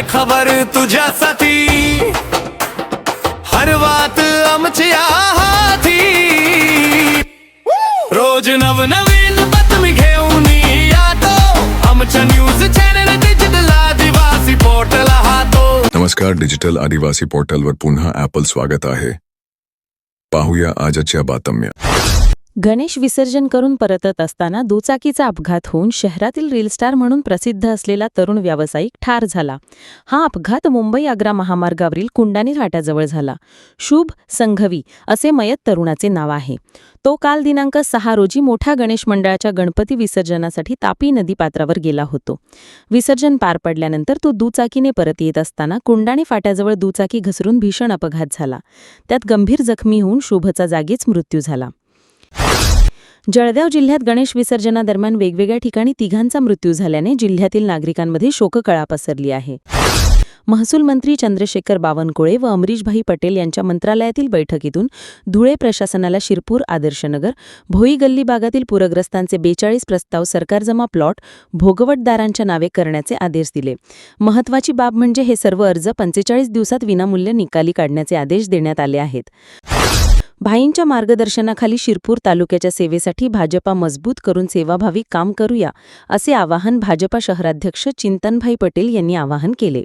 हर खबर तुझ्यासाठी हरवात आमच्या हाती रोज नवनवीन बातमी घेऊन येतो आमच्या न्यूज़ चॅनल डिजिटल आदिवासी पोर्टल हातो नमस्कार डिजिटल आदिवासी पोर्टलवर पुन्हा ॲपल स्वागत आहे। पाहूया आजच्या बातम्या। गणेश विसर्जन करून परतत असताना दुचाकीचा अपघात होऊन शहरातील रील स्टार म्हणून प्रसिद्ध असलेला तरुण व्यावसायिक ठार झाला. हा अपघात मुंबई आग्रा महामार्गावरील कुंडानी फाट्याजवळ झाला. शुभ संघवी असे मयत तरुणाचे नाव आहे. तो काल दिनांक सहा रोजी मोठ्या गणेश मंडळाच्या गणपती विसर्जनासाठी तापी नदी पात्रावर गेला होतो. विसर्जन पार पडल्यानंतर तो दुचाकीने परत येत असताना कुंडाणी फाट्याजवळ दुचाकी घसरून भीषण अपघात झाला. त्यात गंभीर जखमी होऊन शुभचा जागीच मृत्यू झाला. जळगाव जिल्ह्यात गणेश विसर्जनादरम्यान वेगवेगळ्या ठिकाणी तिघांचा मृत्यू झाल्याने जिल्ह्यातील नागरिकांमध्ये शोककळा पसरली आहे. महसूल मंत्री चंद्रशेखर बावनकुळे व अमरीशभाई पटेल यांच्या मंत्रालयातील बैठकीतून धुळे प्रशासनाला शिरपूर आदर्शनगर भोई गल्ली भागातील पूरग्रस्तांचे बेचाळीस प्रस्ताव सरकारजमा प्लॉट भोगवटदारांच्या नावे करण्याचे आदेश दिले. महत्वाची बाब म्हणजे हे सर्व अर्ज पंचेचाळीस दिवसात विनामूल्य निकाली काढण्याचे आदेश देण्यात आले आहेत. भाईंच्या मार्गदर्शनाखाली शिरपूर तालुक्याच्या सेवेसाठी भाजपा मजबूत करून सेवाभावी काम करूया असे आवाहन भाजपा शहराध्यक्ष चिंतनभाई पटेल यांनी आवाहन केले.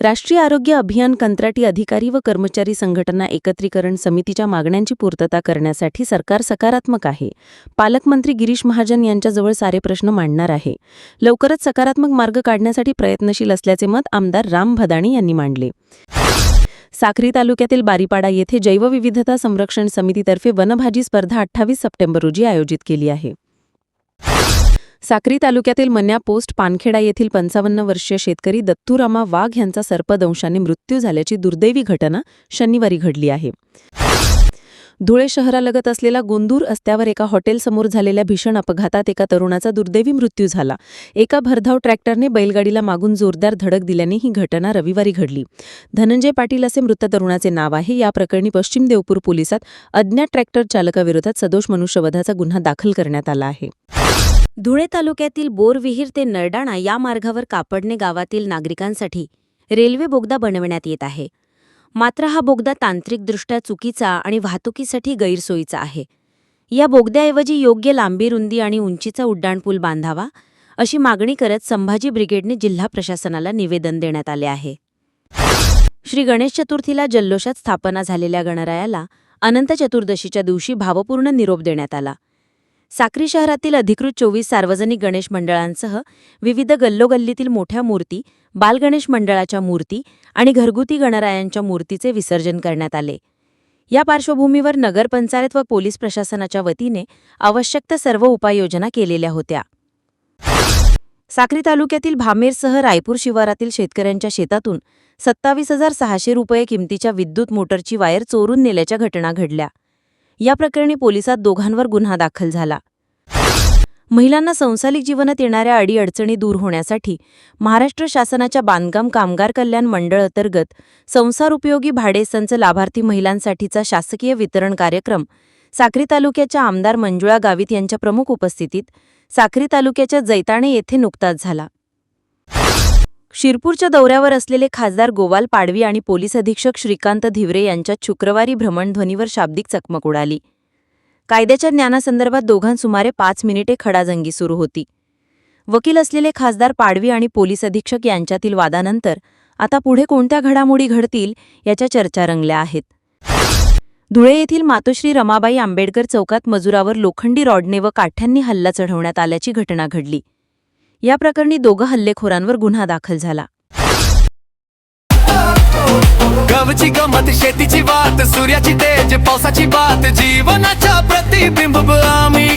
राष्ट्रीय आरोग्य अभियान कंत्राटी अधिकारी व कर्मचारी संघटना एकत्रीकरण समितीच्या मागण्यांची पूर्तता करण्यासाठी सरकार सकारात्मक आहे. पालकमंत्री गिरीश महाजन यांच्याजवळ सारे प्रश्न मांडणार आहे. लवकरच सकारात्मक मार्ग काढण्यासाठी प्रयत्नशील असल्याचे मत आमदार राम भदाणी यांनी मांडले. साक्री तालुक्यातील बारीपाडा येथे जैवविविधता संरक्षण समितीतर्फे वनभाजी स्पर्धा अठ्ठावीस सप्टेंबर रोजी आयोजित केली आहे. साक्री तालुक्यातील मन्या पोस्ट पानखेडा येथील पंचावन्न वर्षीय शेतकरी दत्तूरामा वाघ यांचा सर्पदंशाने मृत्यू झाल्याची दुर्दैवी घटना शनिवारी घडली आहे. धुळे शहरालगत असलेल्या गोंदूर रस्त्यावर एका हॉटेलसमोर झालेल्या भीषण अपघातात एका तरुणाचा दुर्दैवी मृत्यू झाला. एका भरधाव ट्रॅक्टरने बैलगाडीला मागून जोरदार धडक दिल्याने ही घटना रविवारी घडली. धनंजय पाटील असे मृत तरुणाचे नाव आहे. या प्रकरणी पश्चिम देवपूर पोलिसात अज्ञात ट्रॅक्टर चालकाविरोधात सदोष मनुष्यवधाचा गुन्हा दाखल करण्यात आला आहे. धुळे तालुक्यातील बोरविहीर ते नरडाणा या मार्गावर कापडणे गावातील नागरिकांसाठी रेल्वे बोगदा बनवण्यात येत आहे. मात्र हा बोगदा तांत्रिकदृष्ट्या चुकीचा आणि वाहतुकीसाठी गैरसोयीचा आहे. या बोगद्याऐवजी योग्य लांबी रुंदी आणि उंचीचा उड्डाणपूल बांधावा अशी मागणी करत संभाजी ब्रिगेडने जिल्हा प्रशासनाला निवेदन देण्यात आले आहे. श्री गणेश चतुर्थीला जल्लोषात स्थापना झालेल्या गणरायाला अनंत चतुर्दशीच्या दिवशी भावपूर्ण निरोप देण्यात आला. साक्री शहरातील अधिकृत चोवीस सार्वजनिक गणेश मंडळांसह विविध गल्लोगल्लीतील मोठ्या मूर्ती बालगणेश मंडळाच्या मूर्ती आणि घरगुती गणरायांच्या मूर्तीचे विसर्जन करण्यात आले. या पार्श्वभूमीवर नगरपंचायत व पोलीस प्रशासनाच्या वतीने आवश्यक त्या सर्व उपाययोजना केलेल्या होत्या. साक्री तालुक्यातील भामेरसह रायपूर शिवारातील शेतकऱ्यांच्या शेतातून सत्तावीस हजार सहाशे रुपये किमतीच्या विद्युत मोटरची वायर चोरून नेल्याच्या घटना घडल्या. या प्रकरणी पोलिसात दोघांवर गुन्हा दाखल झाला. महिलांना संसारिक जीवनात येणाऱ्या अडीअडचणी दूर होण्यासाठी महाराष्ट्र शासनाच्या बांधकाम कामगार कल्याण मंडळ अंतर्गत संसार उपयोगी भाडेसंच लाभार्थी महिलांसाठीचा शासकीय वितरण कार्यक्रम साक्री तालुक्याच्या आमदार मंजुळा गावित यांच्या प्रमुख उपस्थितीत साक्री तालुक्याच्या जैताणे येथे नुकताच झाला. शिरपूरच्या दौऱ्यावर असलेले खासदार गोवाल पाडवी आणि पोलीस अधीक्षक श्रीकांत धिवरे यांच्यात शुक्रवारी भ्रमणध्वनीवर शाब्दिक चकमक उडाली. कायद्याच्या ज्ञानासंदर्भात दोघां सुमारे पाच मिनिटे खडाजंगी सुरू होती. वकील असलेले खासदार पाडवी आणि पोलीस अधीक्षक यांच्यातील वादानंतर आता पुढे कोणत्या घडामोडी घडतील याच्या चर्चा रंगल्या आहेत. धुळे येथील मातोश्री रमाबाई आंबेडकर चौकात मजुरावर लोखंडी रॉडने व काठ्यांनी हल्ला चढवण्यात आल्याची घटना घडली. या प्रकरणी दोघं हल्लेखोरांवर गुन्हा दाखल झाला. गवची गमत शेतीची बात सूर्याची तेज पावसाची बात जीवनाच्या प्रतिबिंब आम्ही